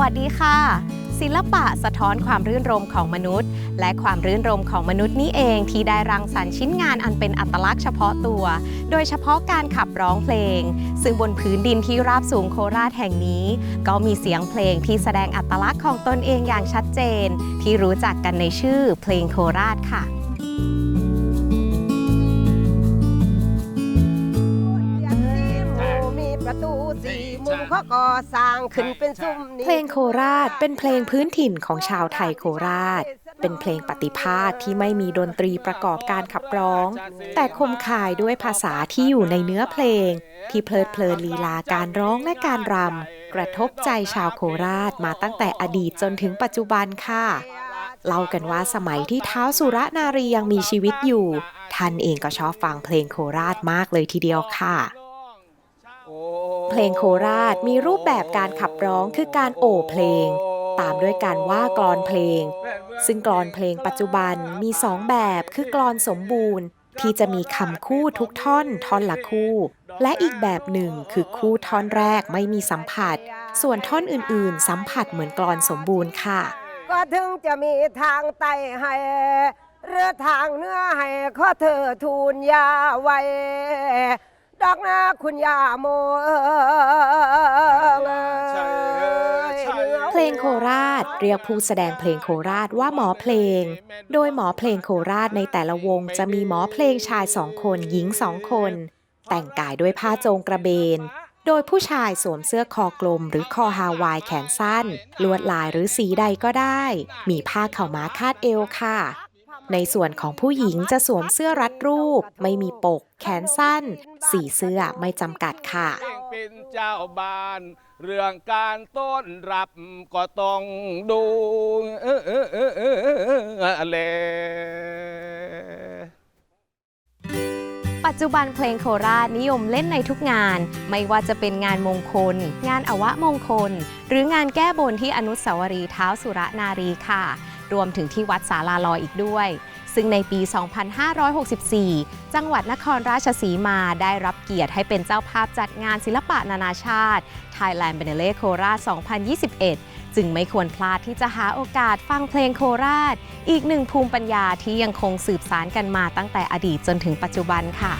วัสดีค่ะ ศิลปะสะท้อนความรื่นรมของมนุษย์ และความรื่นรมของมนุษย์นี้เองที่ได้รังสรรค์ชิ้นงานอันเป็นอัตลักษณ์เฉพาะตัว โดยเฉพาะการขับร้องเพลง ซึ่งบนพื้นดินที่ราบสูงโคราชแห่งนี้ ก็มีเสียงเพลงที่แสดงอัตลักษณ์ของตนเองอย่างชัดเจน ที่รู้จักกันในชื่อเพลงโคราชค่ะ ประตูสี่มุมเขาก่อสร้างขึ้นเป็นซุ้มนี้เพลงโคราชเป็นเพลงพื้นถิ่นของชาวไทยโคราช เป็นเพลงปฏิภาณที่ไม่มีดนตรีประกอบการขับร้อง แต่คมคายด้วยภาษาที่อยู่ในเนื้อเพลง ที่เพลิดเพลินลีลาการร้องและการรำกระทบใจชาวโคราชมาตั้งแต่อดีตจนถึงปัจจุบันค่ะเล่ากันว่าสมัยที่เท้าวสุรนารียังมีชีวิตอยู่ ท่านเองก็ชอบฟังเพลงโคราชมากเลยทีเดียวค่ะ เพลงโคราชมีรูปแบบการขับร้องคือการโอบเพลง ตามด้วยการว่ากลอนเพลง ซึ่งกลอนเพลงปัจจุบันมีสองแบบคือกลอนสมบูรณ์ ที่จะมีคำคู่ทุกท่อนท่อนละคู่ และอีกแบบหนึ่งคือคู่ท่อนแรกไม่มีสัมผัส ส่วนท่อนอื่นๆ สัมผัสเหมือนกลอนสมบูรณ์ค่ะ ก็ถึงจะมีทางไตให้เรือทางเนื้อให้ขอเธอทูลยาไว้ ดอกนาคุณยาโมเอ่ยเพลงโคราชเรียกผู้แสดงเพลงโคราชว่าหมอเพลง โดยหมอเพลงโคราชในแต่ละวงจะมีหมอเพลงชายสองคนหญิงสองคน แต่งกายด้วยผ้าโจงกระเบน โดยผู้ชายสวมเสื้อคอกลม หรือคอฮาวายแขนสั้น ลวดลายหรือสีใดก็ได้ มีผ้าเข่าวม้าคาดเอวค่ะ ในส่วนของผู้หญิงจะสวมเสื้อรัดรูป ไม่มีปก แขนสั้น สีเสื้อไม่จำกัดค่ะเป็นเจ้าบ้าน เรื่องการต้อนรับก็ต้องดูเออเออเออเออเออแลปัจจุบันเพลงโคราชนิยมเล่นในทุกงาน ไม่ว่าจะเป็นงานมงคล งานอวะมงคล หรืองานแก้บนที่อนุสาวรีย์เท้าสุรนารีค่ะ รวมถึงที่วัดสาลาลอยอีกด้วย ซึ่งในปี 2564 จังหวัดนครราชสีมาได้รับเกียรติให้เป็นเจ้าภาพจัดงานศิลปะนานาชาติ Thailand b e n e l e โคราช 2021 จึงไม่ควรพลาดที่จะหาโอกาสฟังเพลงโคราช อีกหนึ่งภูมิปัญญาที่ยังคงสืบสานกันมาตั้งแต่อดีตจนถึงปัจจุบันค่ะ